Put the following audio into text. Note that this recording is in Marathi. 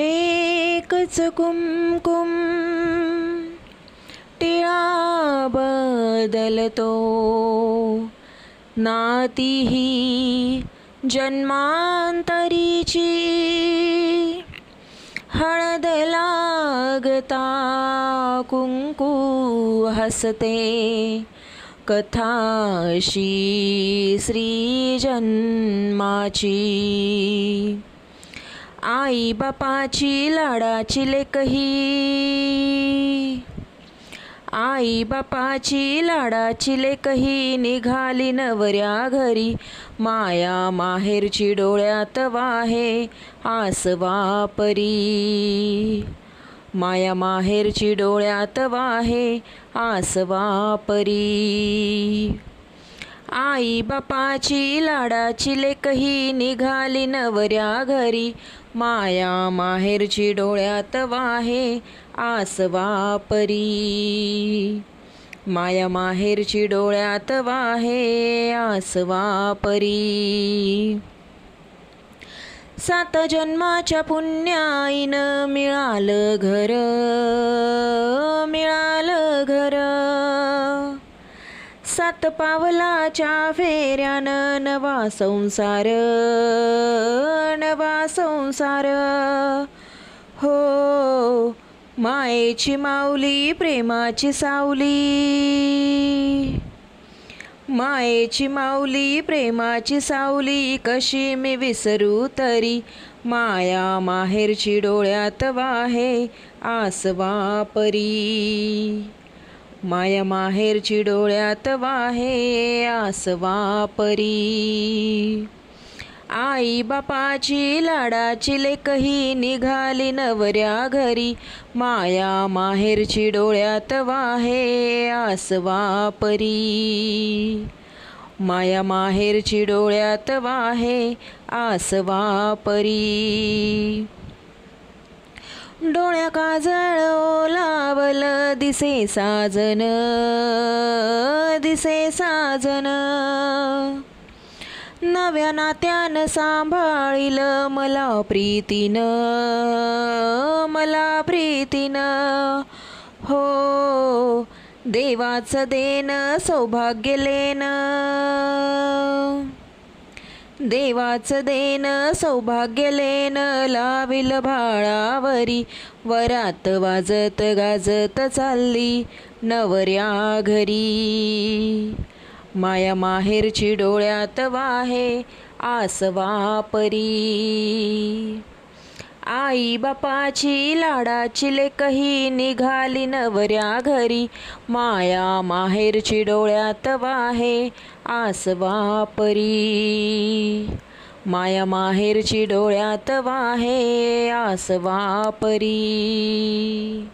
एकच कुमकुम टिळा बदलतो. नाती ही जन्मांतरीची हळद लागता. कुंकू हसते कथाशी श्री जन्माची आई बापाची लाडाची लेकही. आई बापाची लाडाची लेकही निघाली नवऱ्या घरी. माया माहेरची डोळ्यात वाहे आसवा परी माया माहेरची डोळ्यात वाहे आसवा परी आई बापाची लाडाची लेकही निघाली नवऱ्या घरी. माया माहेरची डोळ्यात वाहे आसवा परी माया माहेरची डोळ्यात वाहे आसवा परी सात जन्माच्या पुण्याईनं मिळालं घर. सात पावलाच्या फेऱ्यानं नवा संसार नवा संसार. हो मायेची माऊली प्रेमाची सावली. मायेची माऊली प्रेमाची सावली कशी मी विसरू तरी माया माहेरची डोळ्यात वाहे आसवा परी. माया माहेरची डोळ्यात वाहे आसवा परी आई बापाची लाडाची लेकही निघाली नवऱ्या घरी. माया माहेरची डोळ्यात वाहे आसवा परी माया माहेरची डोळ्यात वाहे आसवा परी डोळ्या काजळ लावल दिसे साजन दिसे साजन. नव्या नात्यानं सांभाळील मला प्रीतीनं मला प्रीतीनं. हो देवाचं देणं सौभाग्य लेनं देवाचं देन सौभाग्य लेन लाविल भाळावरी. वरात वाजत गाजत चालली नवऱ्या घरी. माया माहेरची डोळ्यात वाहे आसवा परी. आई बापाची लाडाची लेकही निघाली नवऱ्या घरी. माया माहेरची डोळ्यात वाहे आसवा परी. माया माहेरची डोळ्यात वाहे आसवा परी.